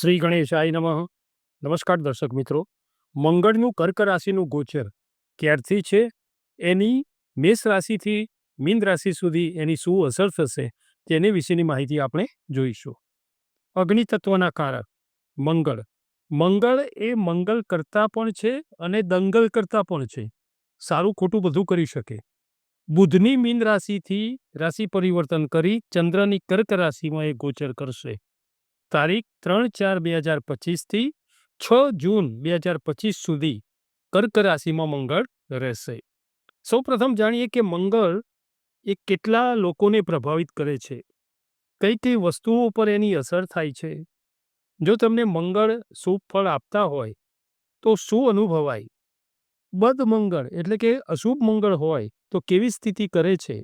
શ્રી ગણેશાય નમઃ. નમસ્કાર દર્શક મિત્રો. મંગળનું કર્ક રાશિનું ગોચર ક્યારથી છે? એની મેષ રાશિથી મીન રાશિ સુધી એની શું અસર થશે તેની વિશેની માહિતી આપણે જોઈશું. અગ્નિ તત્વના કારક મંગળ. મંગળ એ મંગલ કરતા પણ છે અને દંગલ કરતા પણ છે. સારું ખોટું બધું કરી શકે. બુધની મીન રાશિથી રાશિ પરિવર્તન કરી ચંદ્રની કર્ક રાશિમાં એ ગોચર કરશે. તારીખ ત્રણ ચાર બે હજાર પચીસથી છ જૂન બે હજાર પચીસ સુધી કર્ક રાશિમાં મંગળ રહેશે. સૌ પ્રથમ જાણીએ કે મંગળ એ કેટલા લોકોને પ્રભાવિત કરે છે. કઈ કઈ વસ્તુઓ પર એની અસર થાય છે. જો તમને મંગળ શુભ ફળ આપતા હોય, તો શું અનુભવાય? બદ મંગળ એટલે કે અશુભ મંગળ હોય તો કેવી સ્થિતિ કરે છે?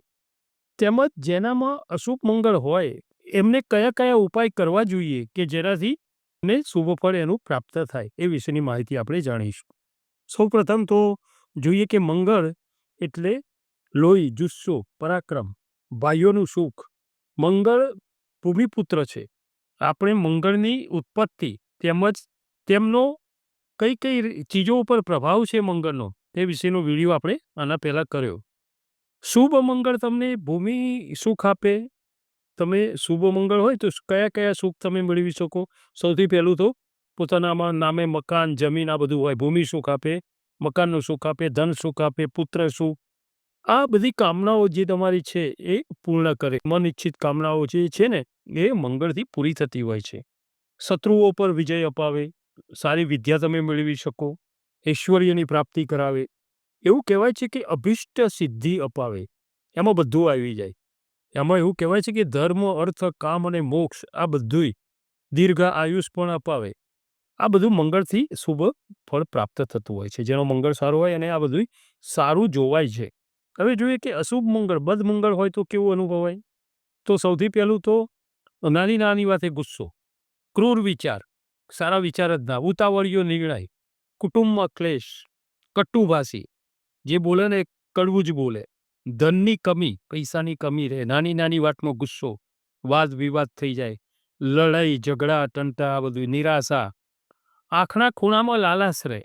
તેમજ જેનામાં અશુભ મંગળ હોય એમને કયા કયા ઉપાય કરવા જોઈએ કે જેનાથી ને શુભ ફળ એનું પ્રાપ્ત થાય એ વિશેની માહિતી આપણે જાણીશું. સૌ પ્રથમ તો જોઈએ કે મંગળ એટલે લોહી, જુસ્સો, પરાક્રમ ભાઈઓનું સુખ. મંગળ ભૂમિપુત્ર છે. આપણે મંગળની ઉત્પત્તિ તેમજ તેમનો કઈ કઈ ચીજો ઉપર પ્રભાવ છે મંગળનો તે વિશેનો વીડિયો આપણે આના પહેલાં કર્યો. શુભ મંગળ તમને ભૂમિ સુખ આપે તમે શુભ મંગળ હોય તો કયા કયા સુખ તમે મેળવી શકો? સૌથી પહેલું તો પોતાનામાં નામે મકાન, જમીન આ બધું હોય. ભૂમિ સુખ આપે, મકાનનું સુખ આપે, ધન સુખ આપે, પુત્ર સુખ. આ બધી કામનાઓ જે તમારી છે એ પૂર્ણ કરે. મન ઈચ્છિત કામનાઓ જે છે ને એ મંગળથી પૂરી થતી હોય છે. શત્રુઓ પર વિજય અપાવે, સારી વિદ્યા તમે મેળવી શકો, ઐશ્વર્યની પ્રાપ્તિ કરાવે. એવું કહેવાય છે કે અભિષ્ટ સિદ્ધિ અપાવે. એમાં બધું આવી જાય. એમાં એવું કહેવાય છે કે ધર્મ, અર્થ, કામ અને મોક્ષ આ બધુંય દીર્ઘ આયુષ પણ અપાવે. આ બધું મંગળથી શુભ ફળ પ્રાપ્ત થતું હોય છે. જેનો મંગળ સારો હોય અને આ બધું સારું જોવાય છે. હવે જોઈએ કે અશુભ મંગળ, બદ મંગળ હોય તો કેવું અનુભવાય? તો સૌથી પહેલું તો નાની નાની વાતે ગુસ્સો, ક્રૂર વિચાર, સારા વિચાર જ ના ઉતાવળીયો નિર્ણય, કુટુંબમાં ક્લેશ, કટુભાષી, જે બોલે ને કડવું જ બોલે. ધનની કમી, પૈસાની કમી રહે, નાની નાની વાતનો ગુસ્સો વાદ વિવાદ થઈ જાય, લડાઈ, ઝઘડા ટંટા બધું નિરાશા, આંખના ખૂણામાં લાલાશ રહે,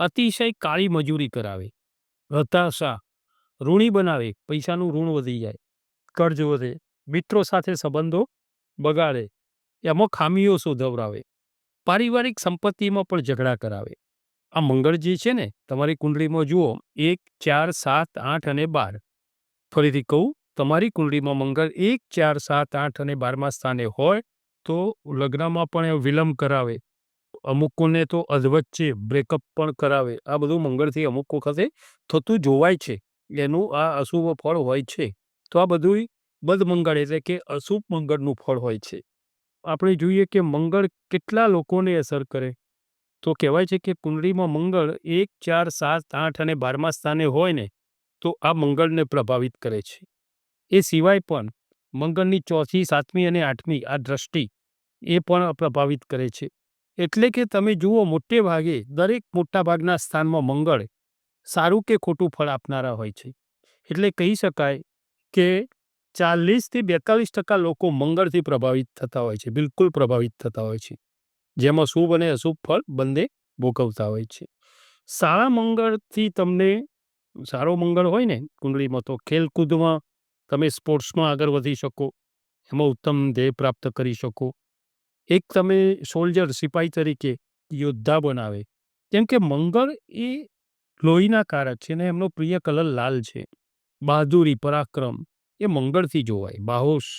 અતિશય કાળી મજૂરી કરાવે, હતાશા, ઋણી બનાવે, પૈસાનું ઋણ વધી જાય, કર્જ વધે, મિત્રો સાથે સંબંધો બગાડે, એમાં ખામીઓ શોધવરાવે, પારિવારિક સંપત્તિમાં પણ ઝઘડા કરાવે. આ મંગળ જે છે ને, તમારી કુંડળીમાં જુઓ, એક, ચાર, સાત, આઠ અને બાર. ફરીથી કહું, તમારી કુંડળીમાં મંગળ એક, ચાર, સાત, આઠ અને બારમા સ્થાને હોય, તો લગ્નમાં પણ વિલંબ કરાવે. અમુકોને તો અધવચ્ચે બ્રેકઅપ પણ કરાવે. આ બધું મંગળથી અમુક વખતે થતું જોવાય છે. એનું આ અશુભ ફળ હોય છે. તો આ બધું બદમંગળ એટલે કે અશુભ મંગળનું ફળ હોય છે. આપણે જોઈએ કે મંગળ કેટલા લોકોને અસર કરે? તો કહેવાય છે કે કુંડળીમાં મંગળ એક, ચાર, સાત, આઠ અને બારમા સ્થાને હોય ને, તો આ મંગળને પ્રભાવિત કરે છે. એ સિવાય પણ મંગળની ચોથી, સાતમી અને આઠમી આ દ્રષ્ટિ એ પણ પ્રભાવિત કરે છે. એટલે કે તમે જુઓ મોટે ભાગે દરેક મોટા ભાગના સ્થાનમાં મંગળ સારું કે ખોટું ફળ આપનારા હોય છે. એટલે કહી શકાય કે ચાલીસથી બેતાલીસ ટકા લોકો મંગળથી પ્રભાવિત થતા હોય છે, બિલકુલ પ્રભાવિત થતા હોય છે. જેમાં શુભ અને અશુભ ફળ બંને ભોગવતા હોય છે. સારા મંગળથી તમને, સારો મંગળ હોય ને કુંડળીમાં, તો ખેલકૂદમાં તમે સ્પોર્ટ્સમાં આગળ વધી શકો, એમાં ઉત્તમ ધ્યેય પ્રાપ્ત કરી શકો. એક તમે સોલ્જર, સિપાહી તરીકે યોદ્ધા બનાવે. કેમ કે મંગળ એ લોહીના કારક છે ને એમનો પ્રિય કલર લાલ છે. બહાદુરી, પરાક્રમ એ મંગળથી જોવાય, બાહોશ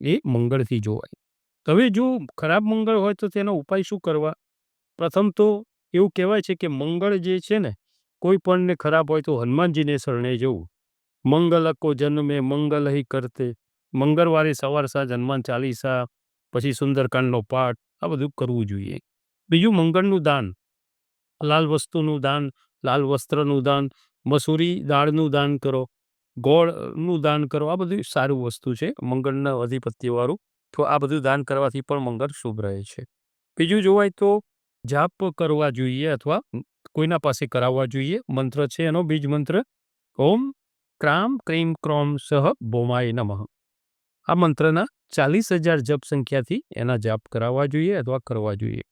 એ મંગળથી જોવાય. હવે જો ખરાબ મંગળ હોય તો તેનો ઉપાય શું કરવા? પ્રથમ તો એવું કહેવાય છે કે મંગળ જે છે ને, કોઈ પણને ખરાબ હોય તો હનુમાનજીને શરણે જવું. મંગલ અકો જન્મે, મંગલ હિ કરતે. મંગળવારે સવાર સાંજ હનુમાન ચાલીસા, પછી સુંદરકાંડનો પાઠ, આ બધું કરવું જોઈએ. બીજું મંગળનું દાન. લાલ વસ્તુનું દાન, લાલ વસ્ત્રનું દાન, મસૂરી દાળનું દાન કરો, ગોળનું દાન કરો, આ બધું સારું વસ્તુ છે મંગળના અધિપત્યવાળું. તો આ બધું દાન કરવાથી પણ મંગળ શુભ રહે છે. બીજું જોવાય તો જાપ કરવા જોઈએ અથવા કોઈના પાસે કરાવવા જોઈએ. મંત્ર છે એનો, બીજ મંત્ર. ઓમ ક્રામ ક્રીમ ક્રોમ સહ બોમાય નમઃ. આ મંત્રના ચાલીસ હજાર જપ સંખ્યાથી એના જાપ કરાવવા જોઈએ અથવા કરવા જોઈએ.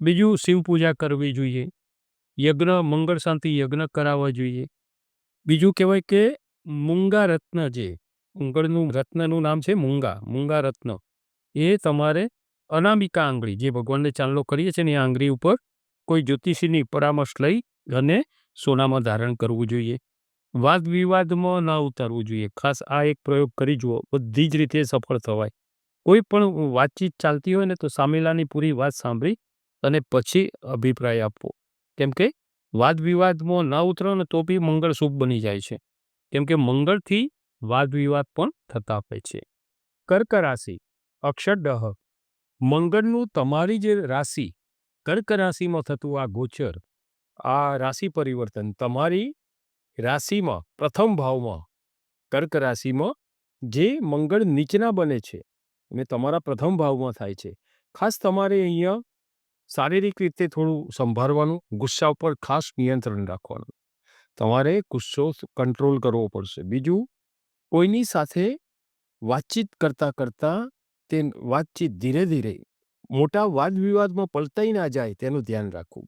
બીજું શિવ પૂજા કરવી જોઈએ. યજ્ઞ, મંગળ શાંતિ યજ્ઞ કરાવવા જોઈએ. બીજું કહેવાય કે મૂંગા રત્ન જે, મંગળનું રત્નનું નામ છે મૂંગા મૂંગા રત્ન. એ તમારે અનામિકા આંગળી, જે ભગવાનને ચાંદલો કરીએ છીએ ને એ આંગળી ઉપર કોઈ જ્યોતિષીની પરામર્શ લઈ અને સોનામાં ધારણ કરવું જોઈએ. વાદ વિવાદમાં ના ઉતારવું જોઈએ. ખાસ આ એક પ્રયોગ કરી જુઓ. બધી જ રીતે સફળ થવાય. કોઈ પણ વાતચીત ચાલતી હોય ને તો સામેલાની પૂરી વાત સાંભળી અને પછી અભિપ્રાય આપવો. કેમ કે વાદ વિવાદમાં ન ઉતરો ને તો બી મંગળ શુભ બની જાય છે. કેમ કે મંગળથી વાદ વિવાદ પણ થતા હોય છે. કર્ક રાશિ. અક્ષરદહ મંગળનું તમારી જે રાશિ, કર્ક રાશિમાં થતું આ ગોચર, આ રાશિ પરિવર્તન તમારી રાશિમાં, પ્રથમ ભાવમાં, કર્ક રાશિમાં જે મંગળ નીચના બને છે અને તમારા પ્રથમ ભાવમાં થાય છે. ખાસ તમારે અહીંયા શારીરિક રીતે થોડું સંભાળવાનું, ગુસ્સા ઉપર ખાસ નિયંત્રણ રાખવાનું. તમારે ગુસ્સો કંટ્રોલ કરવો પડશે. બીજું, કોઈની સાથે વાતચીત કરતાં કરતાં તે વાતચીત ધીરે ધીરે મોટા વાદ વિવાદમાં પલટાઈ ના જાય તેનું ધ્યાન રાખવું.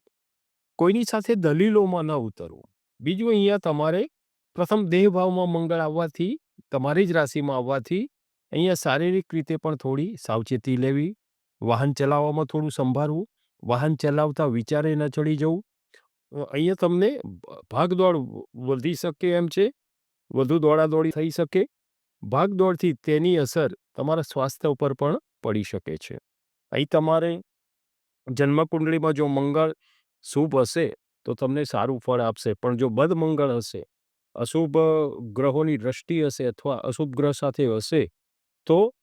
કોઈની સાથે દલીલોમાં ન ઉતરવું. બીજું અહીંયા તમારે પ્રથમ દેહભાવમાં મંગળ આવવાથી, તમારી જ રાશિમાં આવવાથી અહીંયા શારીરિક રીતે પણ થોડી સાવચેતી લેવી, વાહન ચલાવવામાં થોડું સંભાળવું, વાહન ચલાવતા વિચારે ન ચડી જવું. અહીંયા તમને ભાગદોડ વધી શકે એમ છે, વધુ દોડાદોડી થઈ શકે. ભાગદોડથી તેની અસર તમારા સ્વાસ્થ્ય ઉપર પણ પડી શકે છે. અહીં તમારે જન્મકુંડળીમાં જો મંગળ શુભ હશે, તો તમને સારું ફળ આપશે. પણ જો બદ મંગળ હશે, અશુભ ગ્રહોની દ્રષ્ટિ હશે અથવા અશુભ ગ્રહ સાથે હશે, તો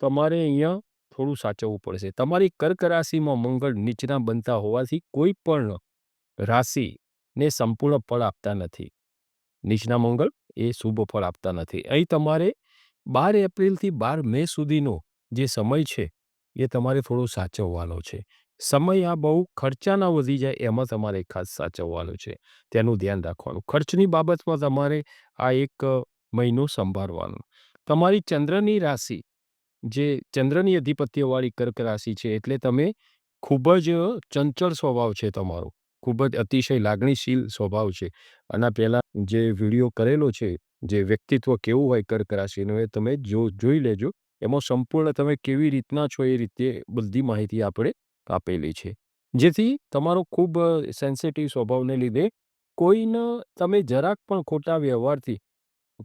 તમારે અહીંયા થોડું સાચવવું પડશે. તમારી કર્ક રાશિમાં મંગળ નીચના બનતા હોવાથી કોઈ પણ રાશિને સંપૂર્ણ ફળ આપતા નથી. નીચના મંગળ એ શુભ ફળ આપતા નથી. અહીં તમારે બાર એપ્રિલથી બાર મે સુધીનો જે સમય છે, એ તમારે થોડો સાચવવાનો છે. સમય આ બહુ ખર્ચા ના વધી જાય એમાં તમારે ખાસ સાચવવાનો છે. તેનું ધ્યાન રાખવાનું. ખર્ચની બાબતમાં તમારે આ એક મહિનો સંભાળવાનો. તમારી ચંદ્રની રાશિ, જે ચંદ્રની અધિપત્યવાળી કર્ક રાશિ છે, એટલે તમે ખૂબ જ ચંચળ સ્વભાવ છે તમારો. ખૂબ જ અતિશય લાગણીશીલ સ્વભાવ છે. આના પહેલાં જે વીડિયો કરેલો છે જે વ્યક્તિત્વ કેવું હોય કર્ક રાશિનું એ તમે જો, જોઈ લેજો. એમાં સંપૂર્ણ તમે કેવી રીતના છો એ રીતે બધી માહિતી આપણે આપેલી છે. જેથી તમારો ખૂબ સેન્સિટિવ સ્વભાવને લીધે કોઈને તમે જરાક પણ ખોટા વ્યવહારથી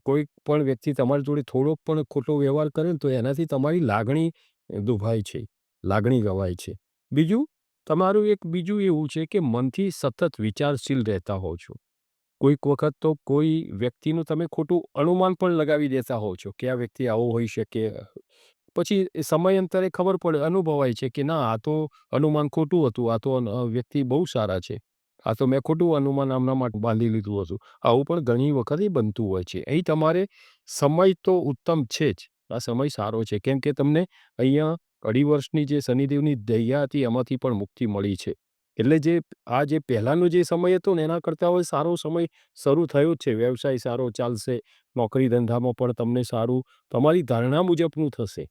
કોઈ પણ વ્યક્તિ તમારી જોડે થોડોક પણ ખોટો વ્યવહાર કરે તો એનાથી તમારી લાગણી દુભાય છે, લાગણી ગવાય છે. બીજું, તમારું એક બીજું એવું છે કે મનથી સતત વિચારશીલ રહેતા હોવ છો. કોઈક વખત તો કોઈ વ્યક્તિનું તમે ખોટું અનુમાન પણ લગાવી દેતા હોવ છો કે આ વ્યક્તિ આવો હોઈ શકે. પછી સમયાંતરે ખબર પડે, અનુભવાય છે કે ના, આ તો અનુમાન ખોટું હતું, આ તો વ્યક્તિ બહુ સારા છે. આ તો મેં ખોટું અનુમાન આમના માટે બાંધી લીધું હતું. આવું પણ ઘણી વખત બનતું હોય છે. અહીં તમારે સમય તો ઉત્તમ છે જ. આ સમય સારો છે. કેમ કે તમને અહીંયા અઢી વર્ષની જે શનિદેવની દયા હતી, એમાંથી પણ મુક્તિ મળી છે. એટલે જે આ જે પહેલાંનો જે સમય હતો ને, એના કરતાં હવે સારો સમય શરૂ થયો જ છે. વ્યવસાય સારો ચાલશે, નોકરી ધંધામાં પણ તમને સારું, તમારી ધારણા મુજબનું થશે.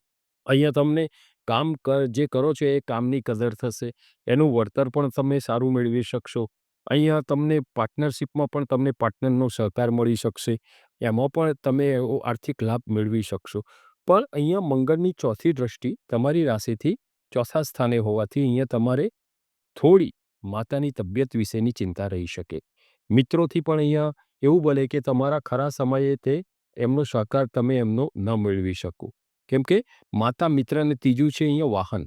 અહીંયા તમને કામ જે કરો છો એ કામની કદર થશે, એનું વળતર પણ તમે સારું મેળવી શકશો. અહીંયા તમને પાર્ટનરશિપમાં પણ તમને પાર્ટનરનો સહકાર મળી શકશે, એમાં પણ તમે એવો આર્થિક લાભ મેળવી શકશો. પણ અહીંયા મંગળની ચોથી દ્રષ્ટિ તમારી રાશિથી ચોથા સ્થાને હોવાથી અહીંયા તમારે થોડી માતાની તબિયત વિશેની ચિંતા રહી શકે. મિત્રોથી પણ અહીંયા એવું બને કે તમારા ખરા સમયે તે એમનો સહકાર તમે એમનો ન મેળવી શકો. કેમ કે માતા મિત્ર અને ત્રીજું છે અહીંયા વાહન.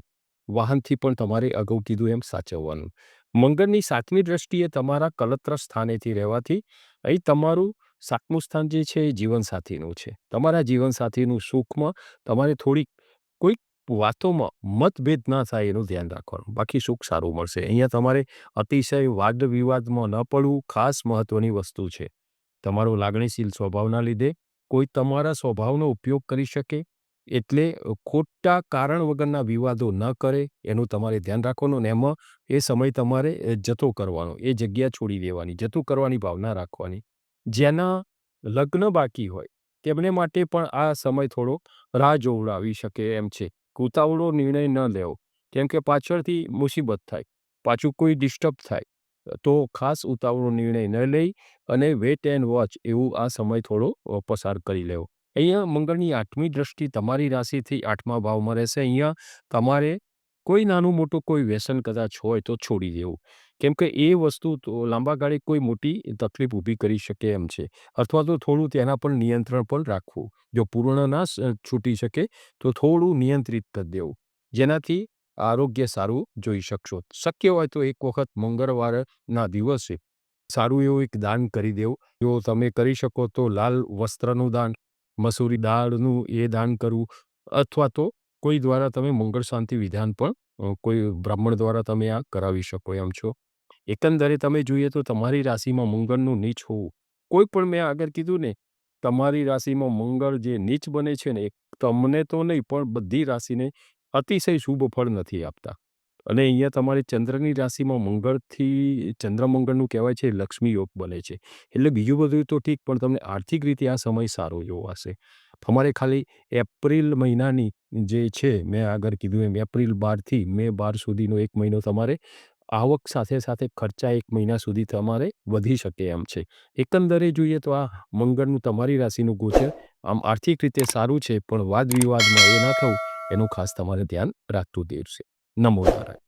વાહનથી પણ તમારે અગાઉ કીધું એમ સાચવવાનું. મંગળની સાતમી દ્રષ્ટિએ તમારા કલત્ર સ્થાનેથી રહેવાથી અહીં તમારું સાતમું સ્થાન જે છે એ જીવનસાથીનું છે. તમારા જીવનસાથીનું સુખમાં તમારે થોડીક વાતોમાં મતભેદ ના થાય એનું ધ્યાન રાખવાનું. બાકી સુખ સારું મળશે? અહીંયા તમારે અતિશય વાદ વિવાદમાં ન પડવું ખાસ મહત્વની વસ્તુ છે. તમારો લાગણીશીલ સ્વભાવના લીધે કોઈ તમારા સ્વભાવનો ઉપયોગ કરી શકે, એટલે ખોટા કારણ વગરના વિવાદો ન કરે, એનું તમારે ધ્યાન રાખવાનું ને એમાં એ સમય તમારે જતો કરવાનો, એ જગ્યા છોડી દેવાની, જતું કરવાની ભાવના રાખવાની. જેના લગ્ન બાકી હોય, તેમને માટે પણ આ સમય થોડો રાહ જોવડાવી શકે એમ છે. ઉતાવળો નિર્ણય ન લેવો, કેમ કે પાછળથી મુસીબત થાય, પાછું કોઈ ડિસ્ટર્બ થાય. તો ખાસ ઉતાવળો નિર્ણય ન લઈ અને વેટ એન્ડ વોચ એવું આ સમય થોડો પસાર કરી લેવો. અહીંયા મંગળની આઠમી દ્રષ્ટિ તમારી રાશિથી આઠમા ભાવમાં રહેશે. અહીંયા તમારે કોઈ નાનું મોટું કોઈ વ્યસન કદાચ હોય તો છોડી દેવું. કેમ કે એ વસ્તુ તો લાંબા ગાળે કોઈ મોટી તકલીફ ઊભી કરી શકે એમ છે. અથવા તો થોડું તેના પર નિયંત્રણ પણ રાખવું. જો પૂર્ણ ના છૂટી શકે, તો થોડું નિયંત્રિત કરી દેવું. જેનાથી આરોગ્ય સારું જોઈ શકશો. શક્ય હોય તો એક વખત મંગળવારના દિવસે સારું એવું એક દાન કરી દેવું. જો તમે કરી શકો તો લાલ વસ્ત્રનું દાન, મસૂરી દાળનું એ દાન કરવું. અથવા તો કોઈ દ્વારા તમે મંગળ શાંતિ વિધાન પણ કોઈ બ્રાહ્મણ દ્વારા તમે આ કરાવી શકો એમ છો. એકંદરે તમે જોઈએ તો તમારી રાશિમાં મંગળનું નીચ હોવું. કોઈ પણ મેં આગળ કીધું ને, તમારી રાશિમાં મંગળ જે નીચ બને છે ને તમને તો નહીં, પણ બધી રાશિને અતિશય શુભ ફળ નથી આપતા. અને અહીંયા તમારી ચંદ્રની રાશિમાં મંગળથી, ચંદ્રમંગળનું કહેવાય છે, લક્ષ્મી યોગ બને છે. એટલે બીજું બધું તો ઠીક, પણ તમને આર્થિક રીતે આ સમય સારો જોવાશે તમારે ખાલી એપ્રિલ મહિનાની જે છે, મેં આગળ કીધું એમ, એપ્રિલ બારથી મે બાર સુધીનો એક મહિનો તમારે આવક સાથે સાથે ખર્ચા એક મહિના સુધી તમારે વધી શકે એમ છે. એકંદરે જોઈએ તો આ મંગળનું તમારી રાશિનું ગોચર આમ આર્થિક રીતે સારું છે, પણ વાદ વિવાદમાં એ ના થવું, એનું ખાસ તમારે ધ્યાન રાખતું દેશે નમો નારાયણ.